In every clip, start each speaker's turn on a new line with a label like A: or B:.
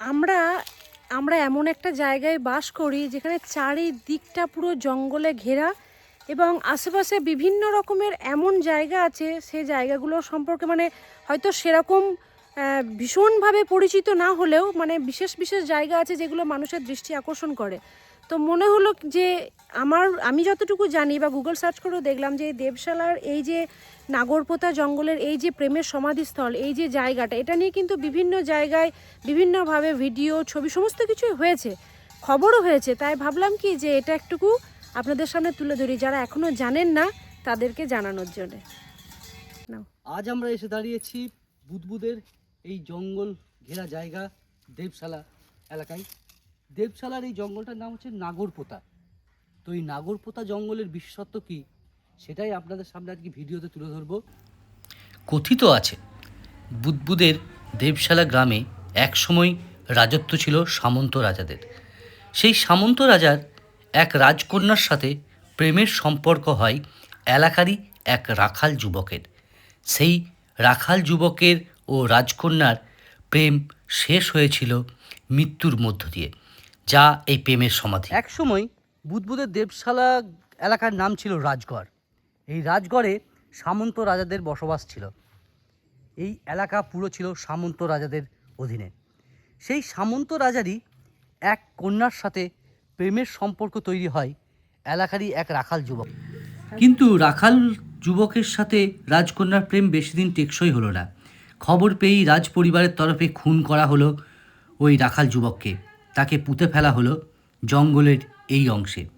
A: আমরা আমরা এমন একটা জায়গায় বাস করি যেখানে চারিদিকটা পুরো জঙ্গলে ঘেরা এবং আশেপাশে বিভিন্ন রকমের এমন জায়গা আছে সেই জায়গাগুলো সম্পর্কে মানে হয়তো সেরকম ভীষণভাবে পরিচিত না হলেও মানে বিশেষ বিশেষ জায়গা আছে যেগুলো মানুষের দৃষ্টি আকর্ষণ করে। তো মনে হলো যে আমার, আমি যতটুকু জানি বা গুগল সার্চ করেও দেখলাম যে দেবশালার এই যে নাগরপোতা জঙ্গলের এই যে প্রেমের সমাধিস্থল, এই যে জায়গাটা, এটা নিয়ে কিন্তু বিভিন্ন জায়গায় বিভিন্নভাবে ভিডিও ছবি, সমস্ত কিছুই হয়েছে, খবরও হয়েছে। তাই ভাবলাম কি যে এটা একটুকু আপনাদের সামনে তুলে ধরি, যারা এখনও জানেন না তাদেরকে জানানোর জন্য।
B: আজ আমরা এসে দাঁড়িয়েছি বুদবুদের এই জঙ্গল ঘেরা জায়গা দেবশালা এলাকায়। দেবশালার এই জঙ্গলটার নাম হচ্ছে নাগরপোতা। তো এই নাগরপোতা জঙ্গলের বিশেষত্ব কি, সেটাই আপনাদের সামনে আজকে ভিডিওতে তুলে ধরবো। কথিত আছে, বুদবুদের দেবশালা গ্রামে একসময় রাজত্ব ছিল সামন্ত রাজাদের। সেই সামন্ত রাজার এক রাজকন্যার সাথে প্রেমের সম্পর্ক হয় এলাকারই এক রাখাল যুবকের। সেই রাখাল যুবকের ও রাজকন্যার প্রেম শেষ হয়েছিল মৃত্যুর মধ্য দিয়ে যা এই প্রেমের সমাধি। এক একসময় বুদবুদের দেবশালা এলাকার নাম ছিল রাজগড়। এই রাজগড়ে সামন্ত রাজাদের বসবাস ছিল। এই এলাকা পুরো ছিল সামন্ত রাজাদের অধীনে। সেই সামন্ত রাজারই এক কন্যার সাথে প্রেমের সম্পর্ক তৈরি হয় এলাকারই এক রাখাল যুবক। কিন্তু রাখাল যুবকের সাথে রাজকন্যার প্রেম বেশি দিন টেকসই হলো না। খবর পেয়েই রাজ পরিবারের তরফে খুন করা হলো ওই রাখাল যুবককে। তাকে পুঁতে ফেলা হলো জঙ্গলের এই অংশে।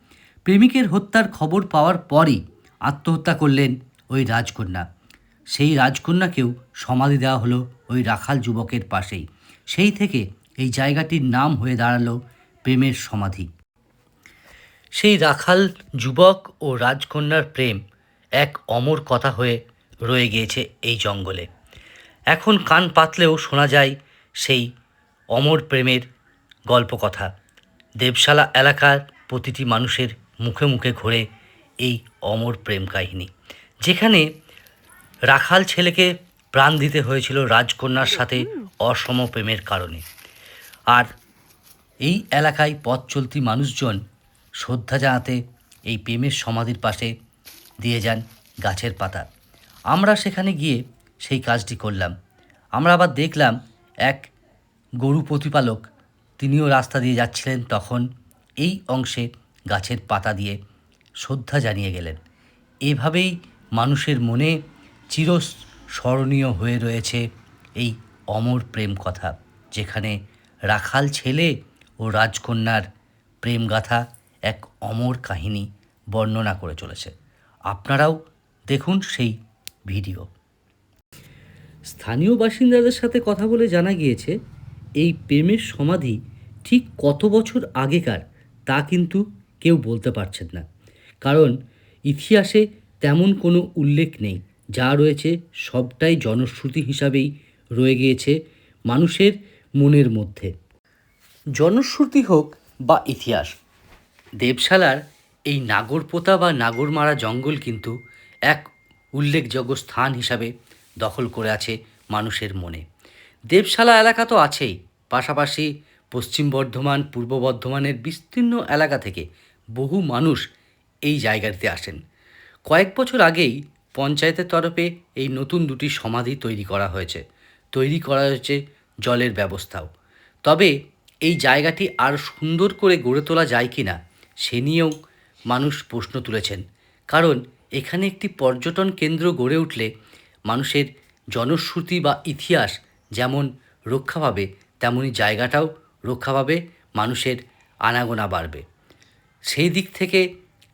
B: প্রেমিকের হত্যার খবর পাওয়ার পরই আত্মহত্যা করলেন ওই রাজকন্যা। সেই রাজকন্যাকেও সমাধি দেওয়া হলো ওই রাখাল যুবকের পাশেই। সেই থেকে এই জায়গাটির নাম হয়ে দাঁড়াল প্রেমের সমাধি। সেই রাখাল যুবক ও রাজকন্যার প্রেম এক অমর কথা হয়ে রয়ে গিয়েছে এই জঙ্গলে। এখন কান পাতলেও শোনা যায় সেই অমর প্রেমের গল্প কথা দেবশালা এলাকার প্রতিটি মানুষের মুখে মুখে ঘোরে এই অমর প্রেম কাহিনী। যেখানে রাখাল ছেলেকে প্রাণ দিতে হয়েছিল রাজকন্যার সাথে অসম প্রেমের কারণে। আর এই এলাকায় পথ চলতি মানুষজন শ্রদ্ধা জানাতে এই প্রেমের সমাধির পাশে দিয়ে যান গাছের পাতা। আমরা সেখানে গিয়ে সেই কাজটি করলাম। আমরা আবার দেখলাম এক গরু প্রতিপালক, তিনিও রাস্তা দিয়ে যাচ্ছিলেন তখন এই অংশে গাছের পাতা দিয়ে শ্রদ্ধা জানিয়ে গেলেন। এভাবেই মানুষের মনে চির স্মরণীয় হয়ে রয়েছে এই অমর প্রেম কথা, যেখানে রাখাল ছেলে ও রাজকন্যার প্রেম গাথা এক অমর কাহিনী বর্ণনা করে চলেছে। আপনারাও দেখুন সেই ভিডিও। স্থানীয় বাসিন্দাদের সাথে কথা বলে জানা গিয়েছে, এই প্রেমের সমাধি ঠিক কত বছর আগেকার তা কিন্তু কেউ বলতে পারছেন না। কারণ ইতিহাসে তেমন কোনো উল্লেখ নেই, যা রয়েছে সবটাই জনশ্রুতি হিসাবেই রয়ে গিয়েছে মানুষের মনের মধ্যে। জনশ্রুতি হোক বা ইতিহাস, দেবশালার এই নাগরপোতা বা নাগরমারা জঙ্গল কিন্তু এক উল্লেখযোগ্য স্থান হিসাবে দখল করে আছে মানুষের মনে। দেবশালা এলাকা তো আছেই, পাশাপাশি পশ্চিম বর্ধমান, পূর্ব বর্ধমানের বিস্তীর্ণ এলাকা থেকে বহু মানুষ এই জায়গাটিতে আসেন। কয়েক বছর আগেই পঞ্চায়েতের তরফে এই নতুন দুটি সমাধি তৈরি করা হয়েছে। তৈরি করা হয়েছে জলের ব্যবস্থাও। তবে এই জায়গাটি আর সুন্দর করে গড়ে তোলা যায় কি না সে নিয়েও মানুষ প্রশ্ন তুলেছেন। কারণ এখানে একটি পর্যটন কেন্দ্র গড়ে উঠলে মানুষের জনশ্রুতি বা ইতিহাস যেমন রক্ষা পাবে, তেমনি জায়গাটাও রক্ষা পাবে, মানুষের আনাগোনা বাড়বে। সেই দিক থেকে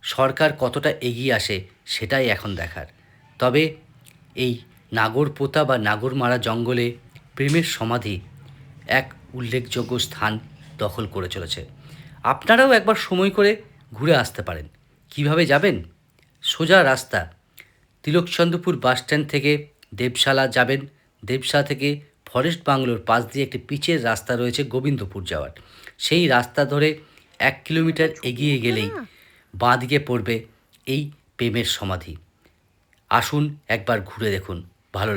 B: সরকার কতটা এগিয়ে আসে সেটাই এখন দেখার। তবে এই নাগরপোতা বা নাগরমারা জঙ্গলে প্রেমের সমাধি এক উল্লেখযোগ্য স্থান দখল করে চলেছে। আপনারাও একবার সময় করে ঘুরে আসতে পারেন। কীভাবে যাবেন? সোজা রাস্তা তিলকচন্দ্রপুর বাসস্ট্যান্ড থেকে দেবশালা যাবেন। দেবশালা থেকে ফরেস্ট বাংলোর পাশ দিয়ে একটি পিচের রাস্তা রয়েছে গোবিন্দপুর যাওয়ার। সেই রাস্তা ধরে এক কিলোমিটার এগিয়ে গেলেই বাঁ দিকে পড়বে এই প্রেমের সমাধি। আসুন একবার ঘুরে দেখুন। ভালো